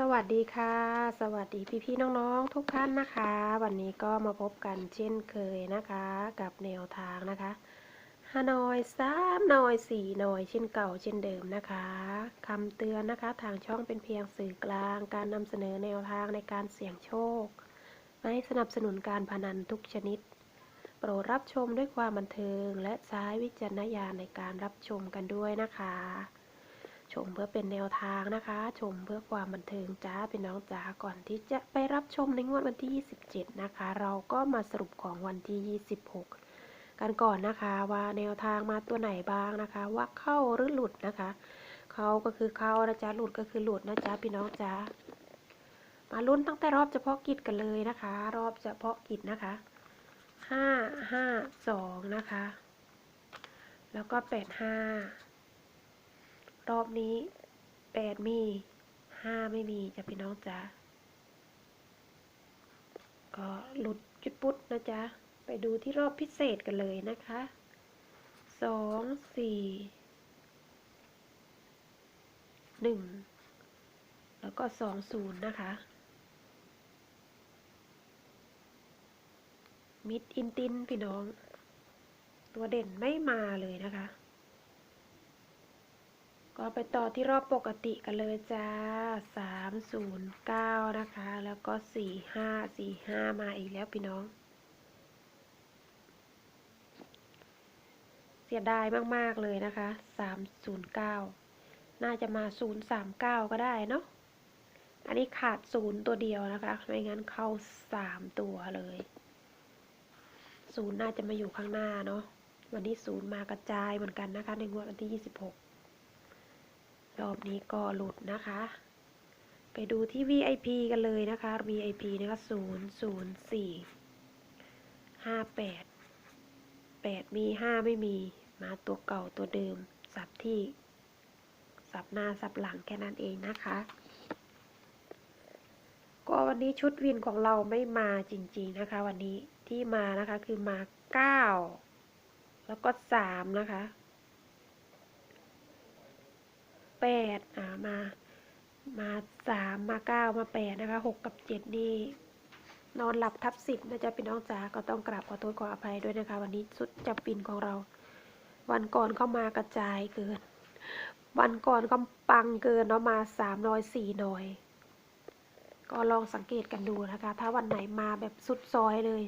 สวัสดีค่ะ สวัสดีพี่ๆน้องๆ ทุกท่านนะคะ วันนี้ก็มาพบกันเช่นเคยนะคะ กับแนวทางนะคะฮานอยสามนอยสี่นอยเช่นเก่าเช่นเดิมนะคะคำเตือนนะคะ ทางช่องเป็นเพียงสื่อกลาง การนำเสนอแนวทางในการเสี่ยงโชค ไม่สนับสนุนการพนันทุกชนิด โปรดรับชมด้วยความบันเทิง และใช้วิจารณญาณในการรับชมกันด้วยนะคะ ชมเพื่อเป็นแนวทางนะคะ ชมเพื่อความบันเทิงจ้าเป็นน้องจ๋าก่อนที่จะไปรับชมในงวดวันที่ 27 นะคะ เราก็มาสรุปของวันที่ 26 กันก่อนนะคะว่าแนวทางมาตัวไหนบ้างนะคะ ว่าเข้าหรือหลุดนะคะเข้าก็คือเข้านะจ๊ะหลุดก็คือหลุดนะจ๊ะพี่น้องจ๋ามาลุ้นตั้งแต่รอบเฉพาะกิจกันเลยนะคะ รอบเฉพาะกิจนะคะห้าห้าสองนะคะ แล้วก็แปดห้า รอบนี้แปดมีห้าไม่มีจ้ะพี่น้องจ๋าก็หลุดจุดปุ๊ดนะจ๊ะ ไปดูที่รอบพิเศษกันเลยนะคะสองสี่หนึ่งแล้วก็สองศูนย์นะคะมิดอินตินพี่น้อง ตัวเด่นไม่มาเลยนะคะ ก็ไปต่อที่รอบปกติกันเลยจ้าสามศูนย์เก้านะคะ แล้วก็สี่ห้าสี่ห้ามาอีกแล้วพี่น้อง เสียดายมาก ๆ เลยนะคะสามศูนย์เก้าน่าจะมาศูนย์สามเก้าก็ได้เนาะ อันนี้ขาดศูนย์ตัวเดียวนะคะ ไม่งั้นเข้าสามตัวเลยศูนย์น่าจะมาอยู่ข้างหน้าเนาะ วันนี้ศูนย์มากระจายเหมือนกันนะคะ ในงวดวันที่ยี่สิบหก รอบนี้ก็หลุดนะคะ ไปดูที่ VIP กันเลยนะคะ VIP นะคะศูนย์ศูนย์สี่ห้าแปดแปดมีห้าไม่มี มาตัวเก่าตัวเดิม สับที่ สับหน้าสับหลังแค่นั้นเองนะคะ ก็วันนี้ชุดวินของเราไม่มาจริงๆนะคะ วันนี้ที่มานะคะคือมาเก้าแล้วก็สามนะคะ แปดอ่ามามาสามมาเก้ามาแปดนะคะหกกับเจ็ดนี่นอนหลับทับสิบนะจ๊ะพี่น้องจ๋าก็ต้องกราบขอโทษขออภัยด้วยนะคะ วันนี้สุดจับปินของเรา วันก่อนเข้ามากระจายเกิน วันก่อนก็ปังเกินเนาะมาสามน้อยสี่น้อย ก็ลองสังเกตกันดูนะคะ ถ้าวันไหนมาแบบสุดซอยเลย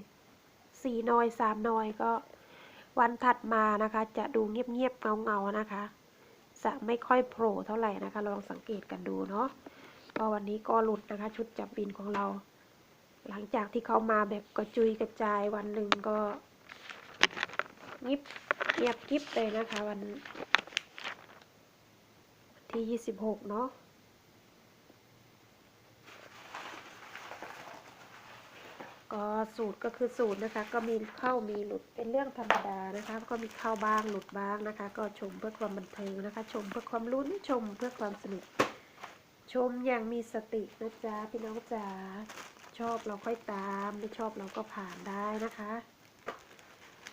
สี่น้อยสามน้อยก็ วันถัดมานะคะ จะดูเงียบๆเงาๆนะคะ จะไม่ค่อยโผล่เท่าไหร่นะคะลองสังเกตกันดูเนาะก็วันนี้ก็หลุดนะคะ ชุดจับบินของเรา หลังจากที่เขามาแบบกระจุยกระจายวันหนึ่งก็งิบเงียบกิบเลยนะคะวันที่ยี่สิบหกเนาะ ก็สูตรก็คือสูตรนะคะ ก็มีเข้ามีหลุดเป็นเรื่องธรรมดานะคะ ก็มีเข้าบ้างหลุดบ้างนะคะ ก็ชมเพื่อความบันเทิงนะคะ ชมเพื่อความลุ้นชมเพื่อความสนุกชมอย่างมีสตินะจ๊ะพี่น้องจ๋าชอบเราค่อยตามไม่ชอบเราก็ผ่านได้นะคะ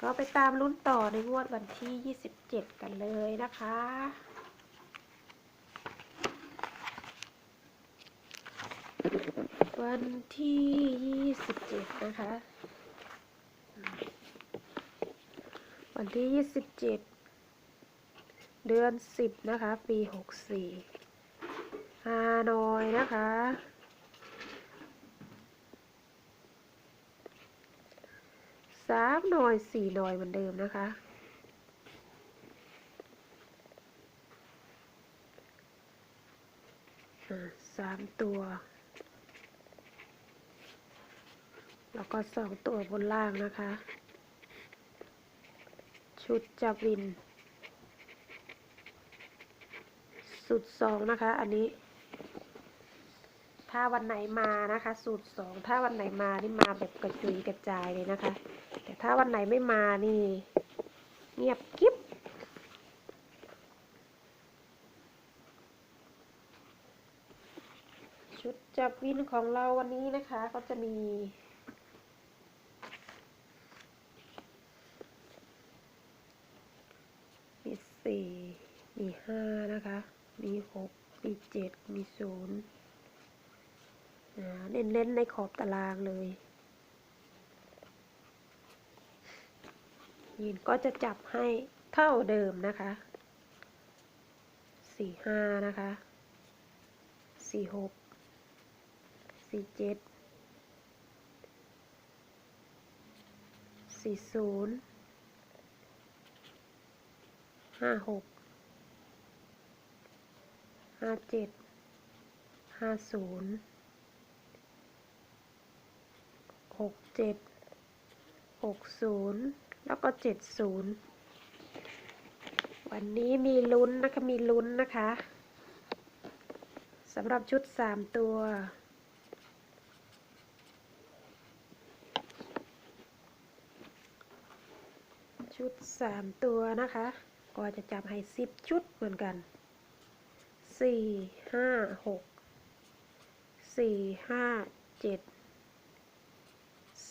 ก็ไปตามลุ้นต่อในงวดวันที่ 27 กันเลยนะคะ วันที่ 27 นะคะ วันที่ 27 เดือน 10 นะคะ ปี 64ฮานอยนะคะ สามหน่อยสี่หน่อยเหมือนเดิมนะคะอ่าสามตัว แล้วก็สองตัวบนล่างนะคะ ชุดจับวินสุดสองนะคะ อันนี้ ถ้าวันไหนมานะคะ สูตรสองถ้าวันไหนมานี่มาแบบกระจุยกระจายเลยนะคะ แต่ถ้าวันไหนไม่มานี่ เงียบกิ๊บชุดจับวินของเราวันนี้นะคะ ก็จะมี มี สี่มีห้านะคะ มีหกมีเจ็ดมีศูนย์เน้นๆในขอบตารางเลยยินก็จะจับให้เท่าเดิมนะคะสี่ห้านะคะสี่หกสี่เจ็ดสี่ศูนย์ ห้าหกห้าเจ็ดห้าศูนย์หกเจ็ดหกศูนย์แล้วก็เจ็ดศูนย์วันนี้มีลุ้นนะคะ มีลุ้นนะคะสำหรับชุดสามตัวชุดสามตัวนะคะ ก็จะจับให้สิบชุดเหมือนกันสี่ห้าหกสี่ห้าเจ็ด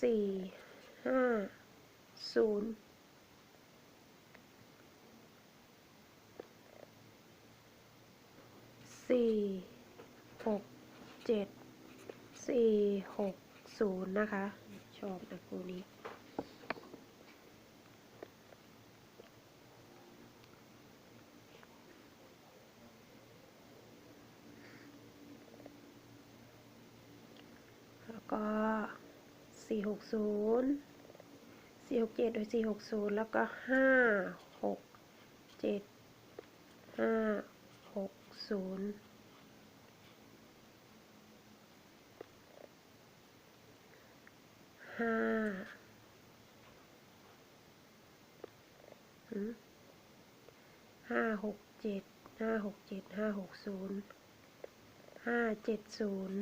สี่ห้าศูนย์สี่หกเจ็ดสี่หกศูนย์นะคะ ชอบนะคู่นี้ กเจ็ดโดยสี่หกศูนย์แล้วก็ห้าหกเจ็ดห้าหกศูนย์ห้าห้าหกเจ็ดห้าหกเจ็ดห้าหกศูนย์ห้าเจ็ดศูนย์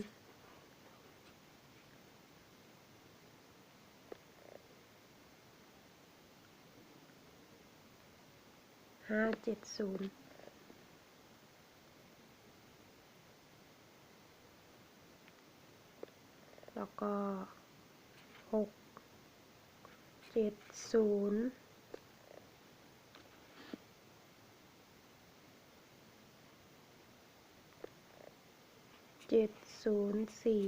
ห้าเจ็ดศูนย์แล้วก็หกเจ็ดศูนย์เจ็ดศูนย์สี่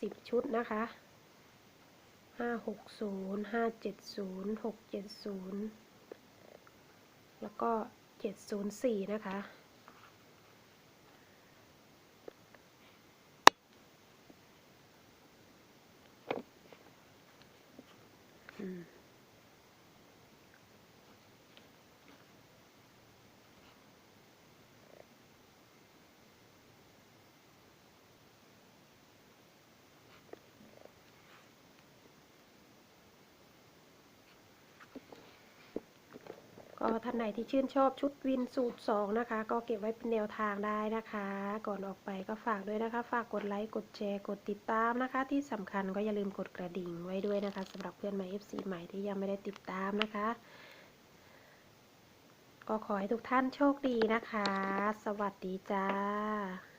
สิบชุดนะคะ ห้าหกศูนย์ห้าเจ็ดศูนย์หกเจ็ดศูนย์แล้วก็เจ็ดศูนย์สี่นะคะ อืม ก็ท่านไหนที่ชื่นชอบชุดวินสูตร 2 นะคะ ก็เก็บไว้เป็นแนวทางได้นะคะ ก่อนออกไปก็ฝากด้วยนะคะ ฝากกดไลค์ กดแชร์ กดติดตามนะคะ ที่สำคัญก็อย่าลืมกดกระดิ่งไว้ด้วยนะคะสำหรับเพื่อนใหม่ FC ใหม่ที่ยังไม่ได้ติดตามนะคะ ก็ขอให้ทุกท่านโชคดีนะคะ สวัสดีจ้า